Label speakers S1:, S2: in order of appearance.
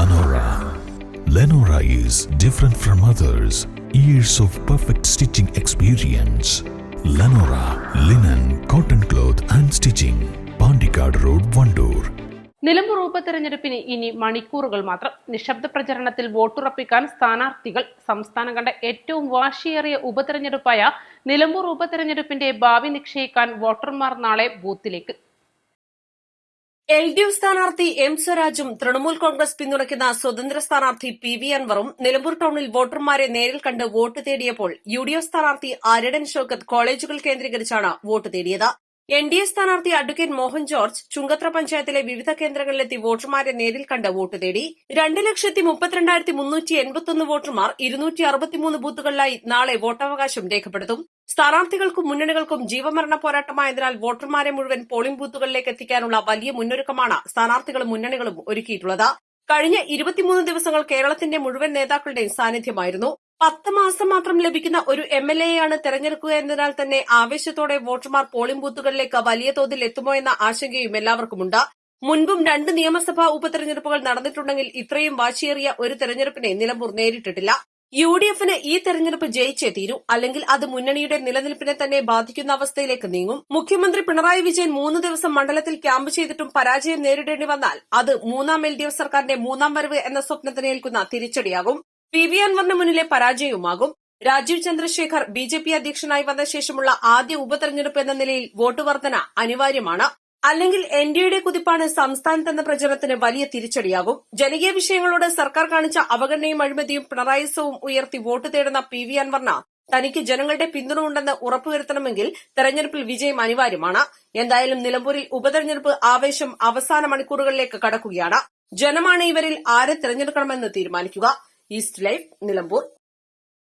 S1: Lenora. Lenora is different from others. Years of perfect stitching experience. Lenora linen, cotton cloth and stitching. Pandikad Road, Vandoor.
S2: Nilambur ഉപതെരഞ്ഞെടുപ്പിന് ഇനി മണിക്കൂറുകൾ മാത്രം നിശബ്ദ പ്രചരണത്തിൽ വോട്ടുറപ്പിക്കാൻ സ്ഥാനാർത്ഥികൾ സംസ്ഥാനം കണ്ട ഏറ്റവും വാശിയേറിയ ഉപതെരഞ്ഞെടുപ്പായ നിലമ്പൂർ ഉപതെരഞ്ഞെടുപ്പിന്റെ ഭാവി നിശ്ചയിക്കാൻ വോട്ടർമാർ നാളെ ബൂത്തിലേക്ക്
S3: എൽ ഡി എഫ് സ്ഥാനാർത്ഥി എം സ്വരാജും തൃണമൂൽ കോൺഗ്രസ് പിന്തുണയ്ക്കുന്ന സ്വതന്ത്ര സ്ഥാനാർത്ഥി പി വി അൻവറും നിലമ്പൂർ ടൌണിൽ വോട്ടർമാരെ നേരിൽ കണ്ട് വോട്ട് തേടിയപ്പോൾ യു ഡി എഫ് സ്ഥാനാർത്ഥി ആരടൻ ഷൌക്കത്ത് കോളേജുകൾ കേന്ദ്രീകരിച്ചാണ് വോട്ട് തേടിയത്. എൻ ഡി എ സ്ഥാനാർത്ഥി അഡ്വക്കേറ്റ് മോഹൻ ജോർജ് ചുങ്കത്ര പഞ്ചായത്തിലെ വിവിധ കേന്ദ്രങ്ങളിലെത്തി വോട്ടർമാരെ നേരിൽ കണ്ട് വോട്ട് തേടി. രണ്ട് ലക്ഷത്തി മുപ്പത്തിരണ്ടായിരത്തി മുന്നൂറ്റി എൺപത്തൊന്ന് വോട്ടർമാർ ഇരുന്നൂറ്റി അറുപത്തിമൂന്ന് ബൂത്തുകളിലായി നാളെ വോട്ടവകാശം രേഖപ്പെടുത്തും. സ്ഥാനാർത്ഥികൾക്കും മുന്നണികൾക്കും ജീവമരണ പോരാട്ടമായതിനാൽ വോട്ടർമാരെ മുഴുവൻ പോളിംഗ് ബൂത്തുകളിലേക്ക് എത്തിക്കാനുള്ള വലിയ മുന്നൊരുക്കമാണ് സ്ഥാനാർത്ഥികളും മുന്നണികളും ഒരുക്കിയിട്ടുള്ളത്. കഴിഞ്ഞ ഇരുപത്തിമൂന്ന് ദിവസങ്ങൾ കേരളത്തിന്റെ മുഴുവൻ നേതാക്കളുടെയും സാന്നിധ്യമായിരുന്നു. പത്ത് മാസം മാത്രം ലഭിക്കുന്ന ഒരു എം എൽ എയാണ് തെരഞ്ഞെടുക്കുക എന്നതിനാൽ തന്നെ ആവേശത്തോടെ വോട്ടർമാർ പോളിംഗ് ബൂത്തുകളിലേക്ക് വലിയ തോതിൽ എത്തുമോ എന്ന ആശങ്കയും എല്ലാവർക്കുമുണ്ട്. മുൻപും രണ്ട് നിയമസഭാ ഉപതെരഞ്ഞെടുപ്പുകൾ നടന്നിട്ടുണ്ടെങ്കിൽ ഇത്രയും വാശിയേറിയ ഒരു തെരഞ്ഞെടുപ്പിനെ നിലമ്പൂർ നേരിട്ടിട്ടില്ല. യു ഡി എഫിന് ഈ തെരഞ്ഞെടുപ്പ് ജയിച്ചേ തീരൂ. അല്ലെങ്കിൽ അത് മുന്നണിയുടെ നിലനിൽപ്പിനെ തന്നെ ബാധിക്കുന്ന അവസ്ഥയിലേക്ക് നീങ്ങും. മുഖ്യമന്ത്രി പിണറായി വിജയൻ മൂന്ന് ദിവസം മണ്ഡലത്തിൽ ക്യാമ്പ് ചെയ്തിട്ടും പരാജയം നേരിടേണ്ടി വന്നാൽ അത് മൂന്നാം എൽ ഡി എഫ് സർക്കാരിന്റെ മൂന്നാം വരവ് എന്ന സ്വപ്നത്തിന് ഏൽക്കുന്ന തിരിച്ചടിയാകും. പി വി അൻവറിന് മുന്നിലെ പരാജയവുമാകും. Rajeev Chandrasekhar B J P അധ്യക്ഷനായി വന്ന ശേഷമുള്ള ആദ്യ ഉപതെരഞ്ഞെടുപ്പ് എന്ന നിലയിൽ വോട്ട് വർധന അനിവാര്യമാണ്. അല്ലെങ്കിൽ എൻ ഡി എയുടെ കുതിപ്പാണ് സംസ്ഥാനത്തെന്ന പ്രചരണത്തിന് വലിയ തിരിച്ചടിയാകും. ജനകീയ വിഷയങ്ങളോട് സർക്കാർ കാണിച്ച അവഗണനയും അഴിമതിയും പിണറായിസവും ഉയർത്തി വോട്ട് തേടുന്ന പി വി അൻവറിന് തനിക്ക് ജനങ്ങളുടെ പിന്തുണ ഉണ്ടെന്ന് ഉറപ്പുവരുത്തണമെങ്കിൽ തെരഞ്ഞെടുപ്പിൽ വിജയം അനിവാര്യമാണ്. എന്തായാലും നിലമ്പൂരിൽ ഉപതെരഞ്ഞെടുപ്പ് ആവേശം അവസാന മണിക്കൂറുകളിലേക്ക് കടക്കുകയാണ്. ജനമാണ് ഇവരിൽ ആരെ തെരഞ്ഞെടുക്കണമെന്ന് തീരുമാനിക്കുക. East life Nilambur.